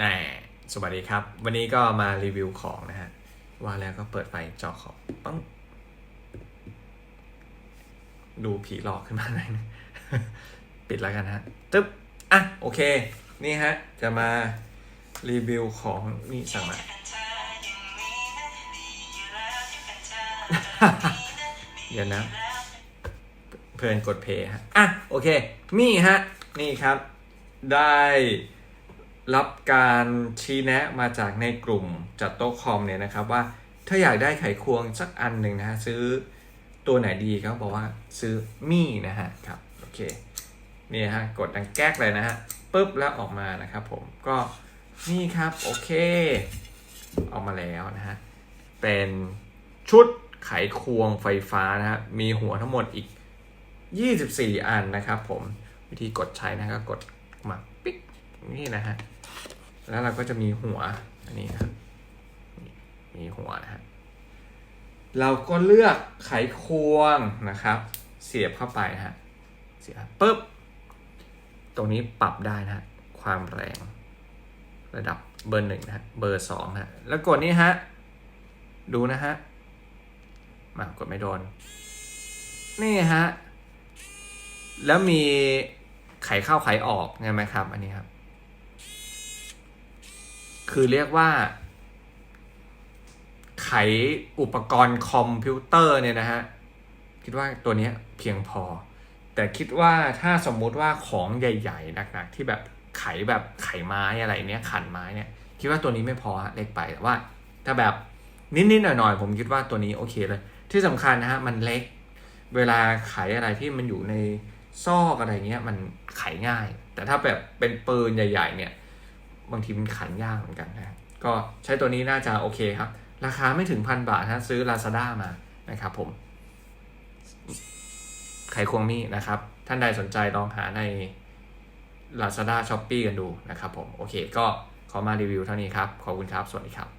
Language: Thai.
แหมสวัสดีครับ วันนี้ก็มารีวิวของนะฮะ ว่าแล้วก็เปิดไฟจอของปังดูผีหลอกขึ้นมาหน่อยนึงปิดแล้วกันฮะตึ๊บ อะ โอเค นี่ฮะ จะมารีวิวของนี่สั่งมา เดี๋ยวนะ เพลินกดเพย์ฮะ อะ โอเค นี่ฮะ นี่ครับ ได้ รับการชี้แนะมาจากในกลุ่มจัดโต๊ะคอมเนี่ยนะครับว่าถ้าอยากได้ไขควงสักอันหนึ่งนะฮะซื้อตัวไหนดีเขาบอกว่าซื้อมี่นะฮะครับโอเคนี่ฮะกดดังแก๊กเลยนะฮะปุ๊บแล้วออกมานะครับผมก็นี่ครับโอเค ออกมาแล้วนะฮะเป็นชุดไขควงไฟฟ้านะฮะมีหัวทั้งหมดอีก 24 อันนะครับผมวิธีกดใช้นะก็กดมาปิ๊กนี่นะฮะ แล้วเราก็จะมีหัวอันนี้นะครับมีหัวนะฮะเราก็เลือกไขควงนะครับ เสียบเข้าไปฮะเสียบปุ๊บตรงนี้ปรับได้นะฮะความแรงระดับเบอร์หนึ่งนะฮะเบอร์สองฮะแล้วกดนี่ฮะดูนะฮะมากดไม่โดน นี่ฮะ แล้วมีไขเข้าไขออกไงไหมครับ อันนี้ครับ คือเรียกว่า ไขอุปกรณ์คอมพิวเตอร์เนี่ยนะฮะ คิดว่าตัวนี้เพียงพอ แต่คิดว่าถ้าสมมุติว่าของใหญ่ๆหนักๆที่แบบไขแบบไขไม้อะไรเนี้ยขันไม้เนี่ย คิดว่าตัวนี้ไม่พอเล็กไปแต่ว่า ถ้าแบบนิดๆหน่อยๆผมคิดว่าตัวนี้โอเคเลย ที่สำคัญนะฮะมันเล็ก เวลาไขอะไรที่มันอยู่ในซอกอะไรเงี้ยมันไขง่าย แต่ถ้าแบบเป็นปืนใหญ่ ๆ เนี่ย บางทีมันขันยากเหมือนกันนะก็ใช้ตัวนี้น่าจะโอเคครับ ราคาไม่ถึงพันบาทนะซื้อ Lazada มานะครับผม ไขควงมี่นะครับ ท่านใดสนใจลองหาใน Lazada s h o p e e กันดูนะครับผม โอเค ก็ขอมารีวิวเท่านี้ครับ ขอบคุณครับ สวัสดีครับ